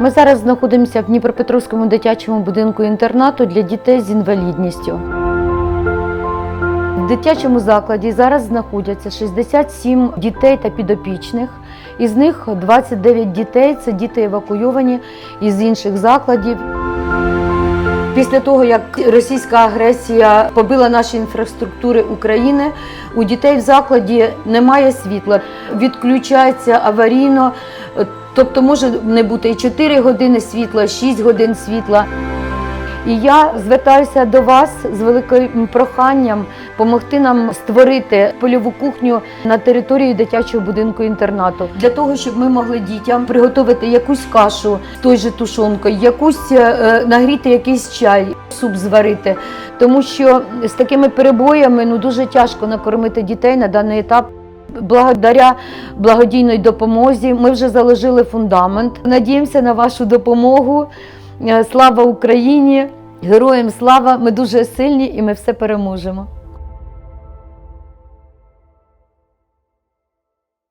Ми зараз знаходимося в Дніпропетровському дитячому будинку інтернату для дітей з інвалідністю. В дитячому закладі зараз знаходяться 67 дітей та підопічних. Із них 29 дітей це діти евакуйовані із інших закладів. Після того, як російська агресія побила наші інфраструктури України, у дітей в закладі немає світла, відключається аварійно, тобто може не бути і 4 години світла, 6 годин світла. І я звертаюся до вас з великим проханням допомогти нам створити польову кухню на території дитячого будинку інтернату для того, щоб ми могли дітям приготувати якусь кашу той же тушонкою, якусь е, нагріти якийсь чай, суп зварити. Тому що з такими перебоями ну дуже тяжко накормити дітей на даний етап. Благодаря благодійної допомозі ми вже заложили фундамент. Надіємося на вашу допомогу. Е, Слава Україні! Героям слава! Ми дуже сильні і ми все переможемо.